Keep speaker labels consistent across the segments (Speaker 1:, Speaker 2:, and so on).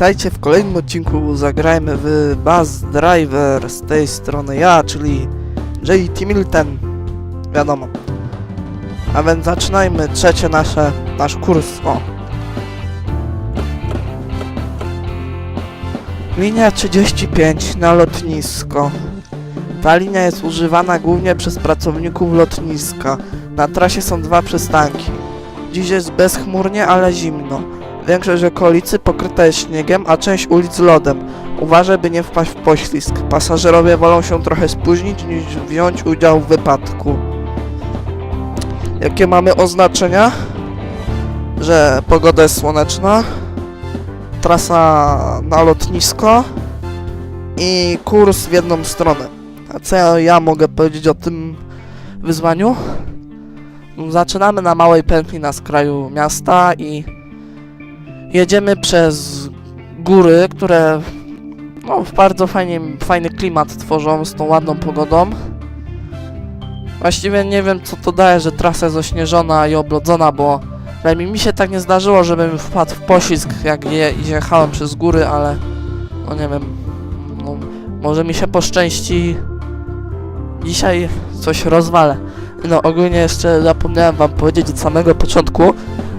Speaker 1: Witajcie w kolejnym odcinku Zagrajmy w Buzz Driver z tej strony ja, czyli JT Milton. Wiadomo. A więc zaczynajmy trzecie nasze, nasz kurs. O. Linia 35 na lotnisko. Ta linia jest używana głównie przez pracowników lotniska. Na trasie są dwa przystanki. Dziś jest bezchmurnie, ale zimno. Większość okolicy pokryta jest śniegiem, a część ulic lodem. Uważaj, by nie wpaść w poślizg. Pasażerowie wolą się trochę spóźnić, niż wziąć udział w wypadku. Jakie mamy oznaczenia? Że pogoda jest słoneczna, trasa na lotnisko i kurs w jedną stronę. A co ja, ja mogę powiedzieć o tym wyzwaniu? Zaczynamy na małej pętli na skraju miasta i jedziemy przez góry, które no, bardzo fajnie, fajny klimat tworzą z tą ładną pogodą. Właściwie nie wiem co to daje, że trasa jest ośnieżona i oblodzona, bo mi się tak nie zdarzyło, żebym wpadł w poślizg jak je, jechałem przez góry, ale no nie wiem, no, może mi się poszczęści dzisiaj coś rozwalę. No ogólnie jeszcze zapomniałem wam powiedzieć od samego początku,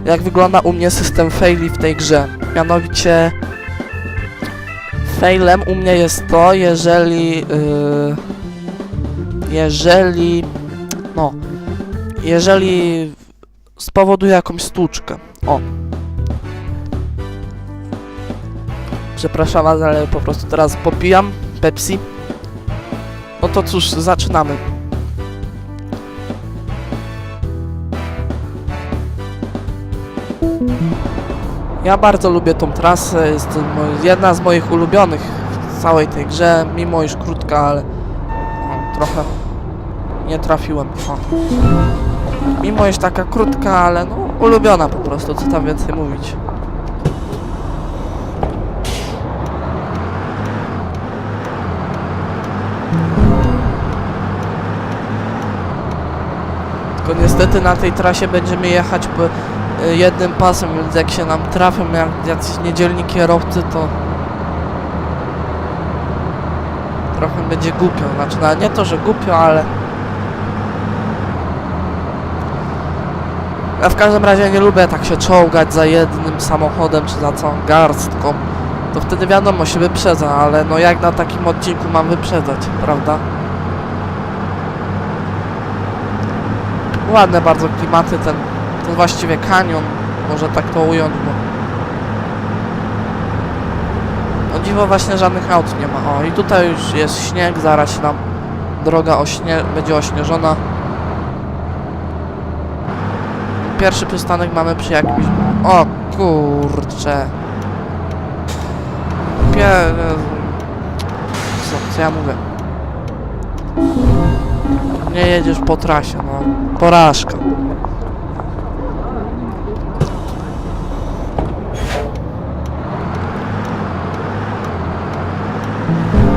Speaker 1: jak wygląda u mnie system faili w tej grze. Mianowicie failem u mnie jest to, jeżeli yy, jeżeli no jeżeli spowoduje jakąś stłuczkę. O. Przepraszam ale po prostu teraz popijam Pepsi. No to cóż, zaczynamy. Ja bardzo lubię tą trasę, jest to jedna z moich ulubionych w całej tej grze, mimo iż krótka, ale o, trochę nie trafiłem. O. Mimo iż taka krótka, ale no ulubiona po prostu, co tam więcej mówić. Tylko niestety na tej trasie będziemy jechać po jednym pasem, więc jak się nam trafią jak jacyś niedzielni kierowcy, to trochę będzie głupio. Znaczy, no, nie to, że głupio, ale ja w każdym razie nie lubię tak się czołgać za jednym samochodem, czy za całą garstką. To wtedy wiadomo, się wyprzedza, ale no jak na takim odcinku mam wyprzedzać, prawda? Ładne bardzo klimaty, ten, właściwie kanion, może tak to ująć, bo... O dziwo właśnie żadnych aut nie ma. O i tutaj już jest śnieg, zaraz się nam droga ośnie będzie ośnieżona. Pierwszy przystanek mamy przy jakimś... O kurcze. Pie... Co, co ja mówię? Nie jedziesz po trasie, no. Porażka.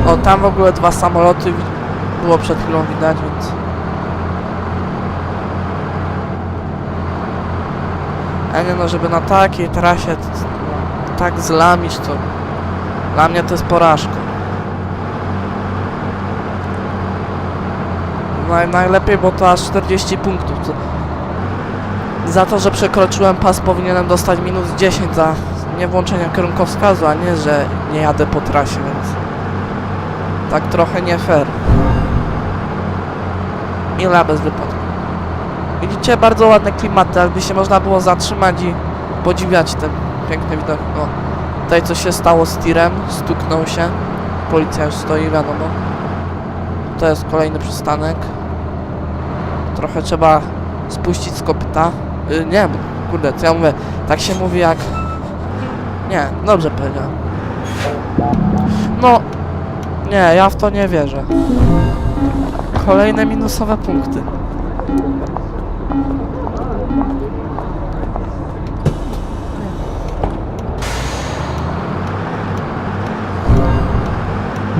Speaker 1: O, tam w ogóle dwa samoloty było przed chwilą widać, więc... A nie no, żeby na takiej trasie tak zlamić, to dla mnie to jest porażka. Naj, najlepiej, bo to aż 40 punktów. To za to, że przekroczyłem pas powinienem dostać minus 10 za niewłączenie kierunkowskazu, a nie, że nie jadę po trasie, więc tak trochę nie fair. Ile bez wypadku. Widzicie, bardzo ładne klimaty, jakby się można było zatrzymać i podziwiać ten piękny widok. O, tutaj co się stało z tirem, stuknął się. Policja już stoi, wiadomo. To jest kolejny przystanek. Trochę trzeba spuścić z kopyta. Y, nie, kurde, co ja mówię? Tak się mówi jak... Nie, dobrze powiedziałem. No, nie, ja w to nie wierzę. Kolejne minusowe punkty.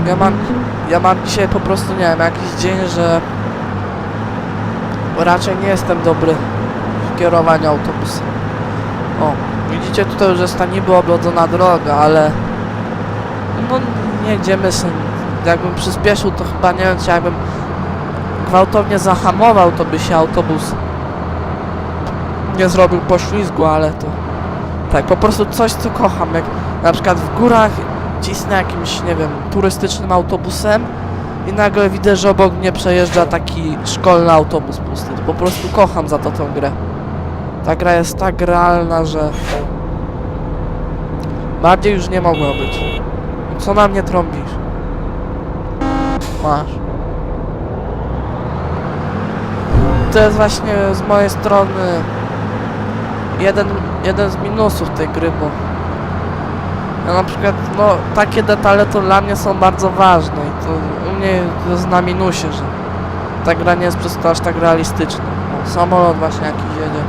Speaker 1: Ja mam, ja mam dzisiaj po prostu, nie wiem, jakiś dzień, że raczej nie jestem dobry w kierowaniu autobusem. O, widzicie tutaj już jest ta niby oblodzona droga, ale No nie jedziemy sobie. Jakbym przyspieszył, to chyba nie wiem, czy jakbym gwałtownie zahamował, to by się autobus nie zrobił poślizgu, ale to tak, po prostu coś, co kocham, jak na przykład w górach cisnę jakimś, nie wiem, turystycznym autobusem i nagle widzę, że obok mnie przejeżdża taki szkolny autobus pusty. Po prostu kocham za to tę grę. Ta gra jest tak realna, że bardziej już nie mogła być. Co na mnie trąbisz? Masz. To jest właśnie z mojej strony jeden, jeden z minusów tej gry, bo ja na przykład, no, takie detale to dla mnie są bardzo ważne i to u mnie jest na minusie, że ta gra nie jest przez to aż tak realistyczna. O, samolot właśnie jakiś jedzie.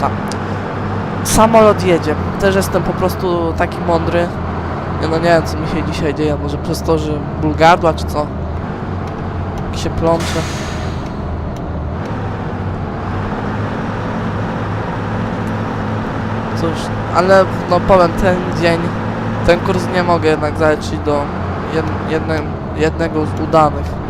Speaker 1: Tak. Samolot jedzie. Też jestem po prostu taki mądry. Ja no nie wiem co mi się dzisiaj dzieje, może przez to, że ból gardła czy co? Jak się plączę. Cóż, ale no powiem, ten dzień, ten kurs nie mogę jednak zaliczyć do jed, jedne, jednego z udanych.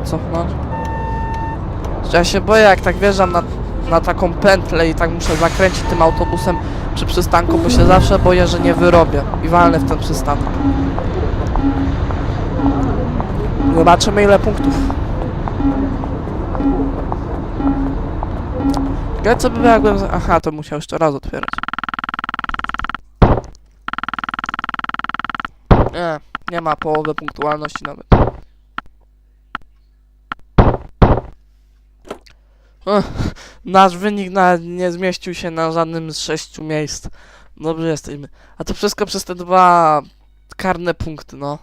Speaker 1: Muszę cofnąć. Ja się boję, jak tak wjeżdżam na, na taką pętlę i tak muszę zakręcić tym autobusem przy przystanku, bo się zawsze boję, że nie wyrobię i walnę w ten przystanek. Zobaczymy ile punktów. Ja co by jakbym... Aha, to musiał jeszcze raz otwierać. Nie, nie ma połowy punktualności nawet. Nasz wynik nie zmieścił się na żadnym z sześciu miejsc. Dobrze jesteśmy. A to wszystko przez te dwa karne punkty, no.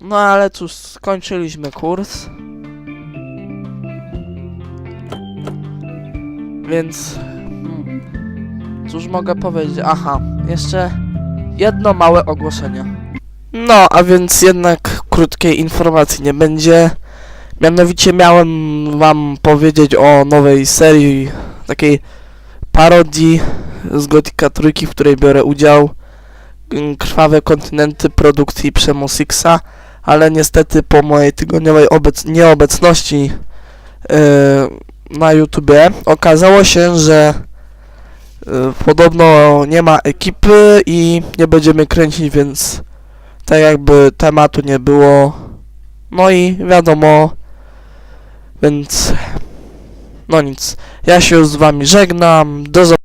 Speaker 1: No ale cóż, skończyliśmy kurs. Więc. hmm, Cóż mogę powiedzieć? Aha, jeszcze jedno małe ogłoszenie. No, a więc jednak krótkiej informacji nie będzie. Mianowicie miałem wam powiedzieć o nowej serii, takiej parodii z Gotika Trójki, w której biorę udział. Mm, Krwawe kontynenty produkcji Przemosiksa ale niestety po mojej tygodniowej obec nieobecności yy, na YouTubie okazało się, że yy, podobno nie ma ekipy i nie będziemy kręcić, więc tak jakby tematu nie było. No i wiadomo, więc no nic. Ja się z wami żegnam. Do zobaczenia.